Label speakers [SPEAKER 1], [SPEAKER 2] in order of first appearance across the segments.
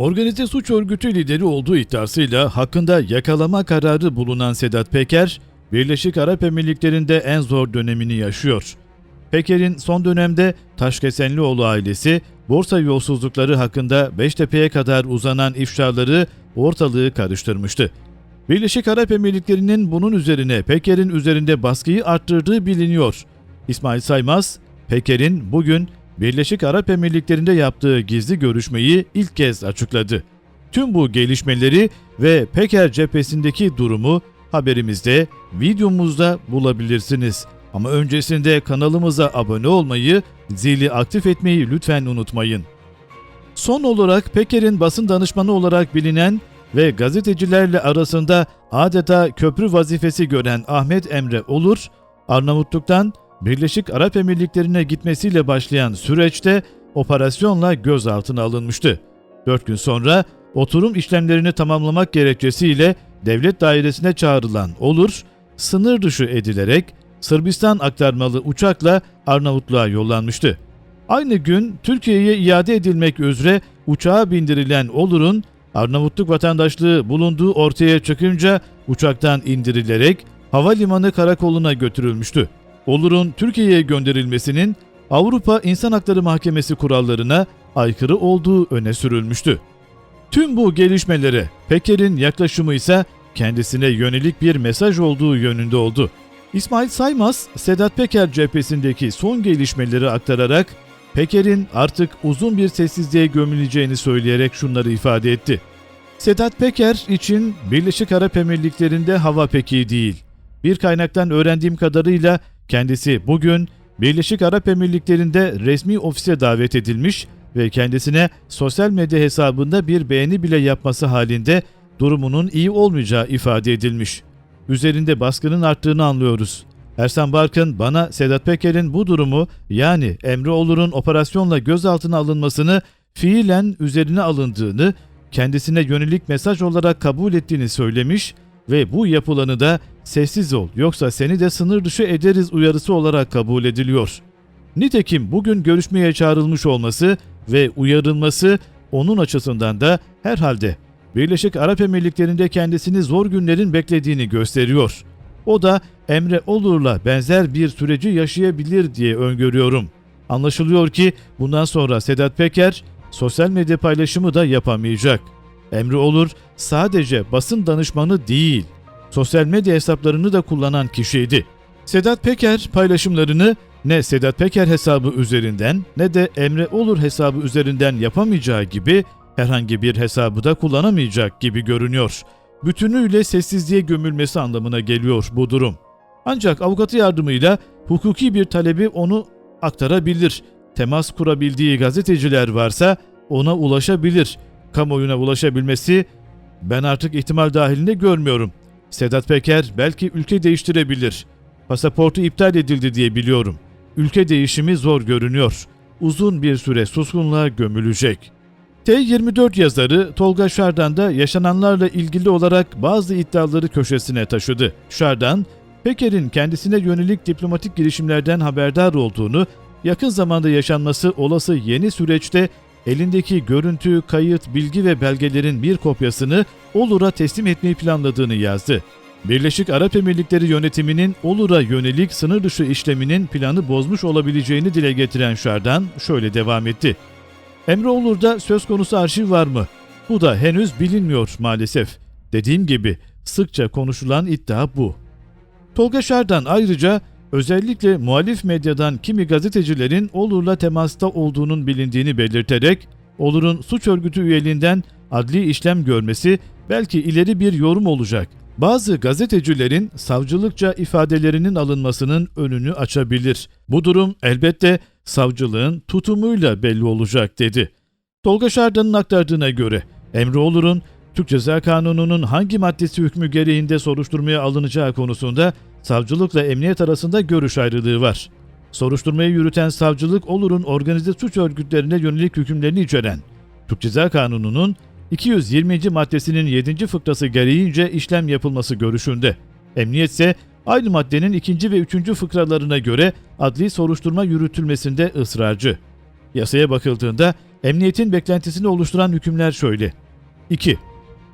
[SPEAKER 1] Organize suç örgütü lideri olduğu iddiasıyla hakkında yakalama kararı bulunan Sedat Peker, Birleşik Arap Emirlikleri'nde en zor dönemini yaşıyor. Peker'in son dönemde Taşkesenlioğlu ailesi, borsa yolsuzlukları hakkında Beştepe'ye kadar uzanan ifşaları ortalığı karıştırmıştı. Birleşik Arap Emirlikleri'nin bunun üzerine Peker'in üzerinde baskıyı arttırdığı biliniyor. İsmail Saymaz, Peker'in bugün Birleşik Arap Emirlikleri'nde yaptığı gizli görüşmeyi ilk kez açıkladı. Tüm bu gelişmeleri ve Peker cephesindeki durumu haberimizde, videomuzda bulabilirsiniz. Ama öncesinde kanalımıza abone olmayı, zili aktif etmeyi lütfen unutmayın. Son olarak Peker'in basın danışmanı olarak bilinen ve gazetecilerle arasında adeta köprü vazifesi gören Ahmet Emre Olur, Arnavutluk'tan Birleşik Arap Emirlikleri'ne gitmesiyle başlayan süreçte operasyonla gözaltına alınmıştı. 4 gün sonra oturum işlemlerini tamamlamak gerekçesiyle devlet dairesine çağrılan Olur, sınır dışı edilerek Sırbistan aktarmalı uçakla Arnavutluğa yollanmıştı. Aynı gün Türkiye'ye iade edilmek üzere uçağa bindirilen Olur'un Arnavutluk vatandaşlığı bulunduğu ortaya çıkınca uçaktan indirilerek havalimanı karakoluna götürülmüştü. Olur'un Türkiye'ye gönderilmesinin Avrupa İnsan Hakları Mahkemesi kurallarına aykırı olduğu öne sürülmüştü. Tüm bu gelişmelere Peker'in yaklaşımı ise kendisine yönelik bir mesaj olduğu yönünde oldu. İsmail Saymaz, Sedat Peker cephesindeki son gelişmeleri aktararak Peker'in artık uzun bir sessizliğe gömüleceğini söyleyerek şunları ifade etti. Sedat Peker için Birleşik Arap Emirlikleri'nde hava pek iyi değil. Bir kaynaktan öğrendiğim kadarıyla kendisi bugün Birleşik Arap Emirlikleri'nde resmi ofise davet edilmiş ve kendisine sosyal medya hesabında bir beğeni bile yapması halinde durumunun iyi olmayacağı ifade edilmiş. Üzerinde baskının arttığını anlıyoruz. Ersan Barkın bana Sedat Peker'in bu durumu yani Emre Olur'un operasyonla gözaltına alınmasını fiilen üzerine alındığını, kendisine yönelik mesaj olarak kabul ettiğini söylemiş ve bu yapılanı da sessiz ol yoksa seni de sınır dışı ederiz uyarısı olarak kabul ediliyor. Nitekim bugün görüşmeye çağrılmış olması ve uyarılması onun açısından da herhalde Birleşik Arap Emirlikleri'nde kendisini zor günlerin beklediğini gösteriyor. O da Emre Olur'la benzer bir süreci yaşayabilir diye öngörüyorum. Anlaşılıyor ki bundan sonra Sedat Peker sosyal medya paylaşımı da yapamayacak. Emre Olur sadece basın danışmanı değil, sosyal medya hesaplarını da kullanan kişiydi. Sedat Peker paylaşımlarını ne Sedat Peker hesabı üzerinden ne de Emre Olur hesabı üzerinden yapamayacağı gibi herhangi bir hesabı da kullanamayacak gibi görünüyor. Bütünüyle sessizliğe gömülmesi anlamına geliyor bu durum. Ancak avukatı yardımıyla hukuki bir talebi onu aktarabilir. Temas kurabildiği gazeteciler varsa ona ulaşabilir. Kamuoyuna ulaşabilmesi ben artık ihtimal dahilinde görmüyorum. Sedat Peker belki ülke değiştirebilir. Pasaportu iptal edildi diye biliyorum. Ülke değişimi zor görünüyor. Uzun bir süre suskunluğa gömülecek. T24 yazarı Tolga Şardan da yaşananlarla ilgili olarak bazı iddiaları köşesine taşıdı. Şardan, Peker'in kendisine yönelik diplomatik girişimlerden haberdar olduğunu, yakın zamanda yaşanması olası yeni süreçte elindeki görüntü, kayıt, bilgi ve belgelerin bir kopyasını Olur'a teslim etmeyi planladığını yazdı. Birleşik Arap Emirlikleri yönetiminin Olur'a yönelik sınır dışı işleminin planı bozmuş olabileceğini dile getiren Şardan şöyle devam etti. Emre Olur'da söz konusu arşiv var mı? Bu da henüz bilinmiyor maalesef. Dediğim gibi sıkça konuşulan iddia bu. Tolga Şardan ayrıca özellikle muhalif medyadan kimi gazetecilerin Olur'la temasta olduğunun bilindiğini belirterek Olur'un suç örgütü üyeliğinden adli işlem görmesi belki ileri bir yorum olacak. Bazı gazetecilerin savcılıkça ifadelerinin alınmasının önünü açabilir. Bu durum elbette savcılığın tutumuyla belli olacak dedi. Tolga Şardan'ın aktardığına göre Emre Olur'un Türk Ceza Kanunu'nun hangi maddesi hükmü gereğinde soruşturmaya alınacağı konusunda savcılıkla emniyet arasında görüş ayrılığı var. Soruşturmayı yürüten savcılık Olur'un organize suç örgütlerine yönelik hükümlerini içeren Türk Ceza Kanunu'nun 220. maddesinin 7. fıkrası gereğince işlem yapılması görüşünde. Emniyet ise aynı maddenin 2. ve 3. fıkralarına göre adli soruşturma yürütülmesinde ısrarcı. Yasaya bakıldığında Emniyetin beklentisini oluşturan hükümler şöyle. 2.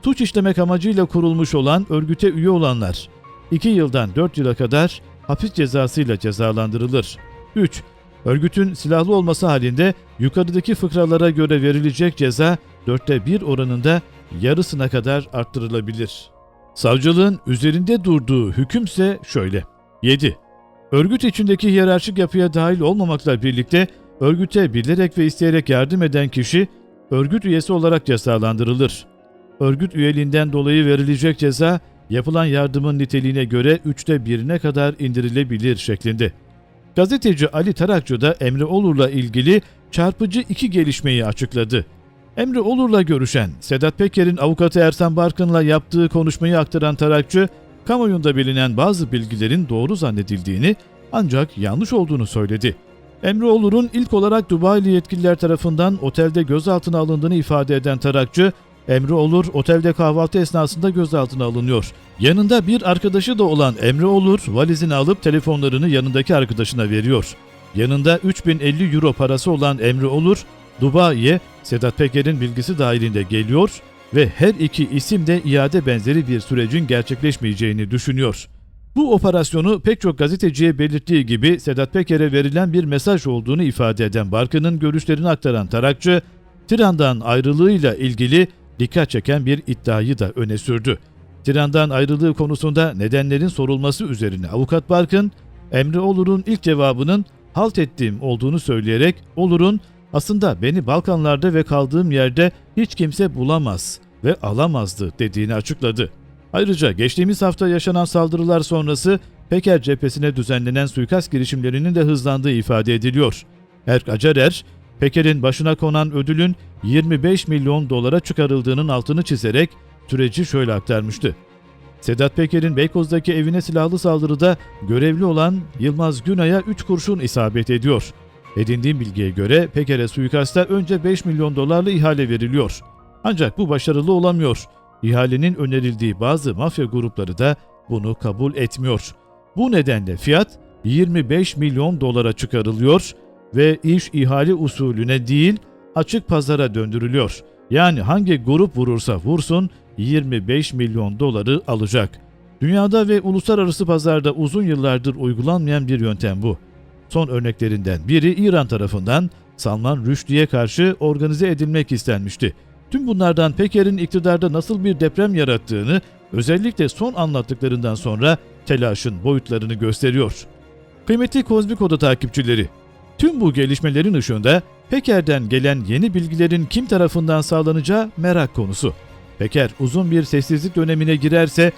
[SPEAKER 1] Suç işlemek amacıyla kurulmuş olan örgüte üye olanlar 2 yıldan 4 yıla kadar hapis cezasıyla cezalandırılır. 3. Örgütün silahlı olması halinde yukarıdaki fıkralara göre verilecek ceza dörtte bir oranında yarısına kadar arttırılabilir. Savcılığın üzerinde durduğu hükümse şöyle. 7. Örgüt içindeki hiyerarşik yapıya dahil olmamakla birlikte örgüte bilerek ve isteyerek yardım eden kişi örgüt üyesi olarak cezalandırılır. Örgüt üyeliğinden dolayı verilecek ceza yapılan yardımın niteliğine göre üçte birine kadar indirilebilir şeklinde. Gazeteci Ali Tarakçı da Emre Olur'la ilgili çarpıcı iki gelişmeyi açıkladı. Emre Olur'la görüşen Sedat Peker'in avukatı Ersan Barkın'la yaptığı konuşmayı aktaran Tarakçı, kamuoyunda bilinen bazı bilgilerin doğru zannedildiğini ancak yanlış olduğunu söyledi. Emre Olur'un ilk olarak Dubai'li yetkililer tarafından otelde gözaltına alındığını ifade eden Tarakçı, Emre Olur otelde kahvaltı esnasında gözaltına alınıyor. Yanında bir arkadaşı da olan Emre Olur valizini alıp telefonlarını yanındaki arkadaşına veriyor. Yanında 3050 euro parası olan Emre Olur, Dubai'ye Sedat Peker'in bilgisi dahilinde geliyor ve her iki isim de iade benzeri bir sürecin gerçekleşmeyeceğini düşünüyor. Bu operasyonu pek çok gazeteciye belirttiği gibi Sedat Peker'e verilen bir mesaj olduğunu ifade eden Barkın'ın görüşlerini aktaran Tarakçı, Tiran'dan ayrılığıyla ilgili dikkat çeken bir iddiayı da öne sürdü. Tiran'dan ayrılığı konusunda nedenlerin sorulması üzerine avukat Barkın, Emre Olur'un ilk cevabının halt ettiğim olduğunu söyleyerek Olur'un aslında beni Balkanlarda ve kaldığım yerde hiç kimse bulamaz ve alamazdı dediğini açıkladı. Ayrıca geçtiğimiz hafta yaşanan saldırılar sonrası Peker cephesine düzenlenen suikast girişimlerinin de hızlandığı ifade ediliyor. Erk Acarer, Peker'in başına konan ödülün 25 milyon dolara çıkarıldığının altını çizerek süreci şöyle aktarmıştı. Sedat Peker'in Beykoz'daki evine silahlı saldırıda görevli olan Yılmaz Günay'a 3 kurşun isabet ediyor. Edindiğim bilgiye göre Peker'e suikasta önce 5 milyon dolarlı ihale veriliyor. Ancak bu başarılı olamıyor. İhalenin önerildiği bazı mafya grupları da bunu kabul etmiyor. Bu nedenle fiyat 25 milyon dolara çıkarılıyor ve iş ihale usulüne değil açık pazara döndürülüyor. Yani hangi grup vurursa vursun 25 milyon doları alacak. Dünyada ve uluslararası pazarda uzun yıllardır uygulanmayan bir yöntem bu. Son örneklerinden biri İran tarafından Salman Rushdie'ye karşı organize edilmek istenmişti. Tüm bunlardan Peker'in iktidarda nasıl bir deprem yarattığını özellikle son anlattıklarından sonra telaşın boyutlarını gösteriyor. Kıymetli Kozmik Oda takipçileri, tüm bu gelişmelerin ışığında Peker'den gelen yeni bilgilerin kim tarafından sağlanacağı merak konusu. Peker uzun bir sessizlik dönemine girerse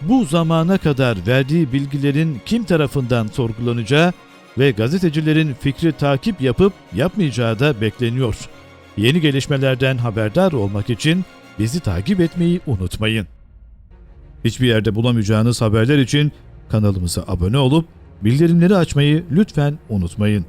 [SPEAKER 1] bu zamana kadar verdiği bilgilerin kim tarafından sorgulanacağı ve gazetecilerin fikri takip yapıp yapmayacağı da bekleniyor. Yeni gelişmelerden haberdar olmak için bizi takip etmeyi unutmayın. Hiçbir yerde bulamayacağınız haberler için kanalımıza abone olup bildirimleri açmayı lütfen unutmayın.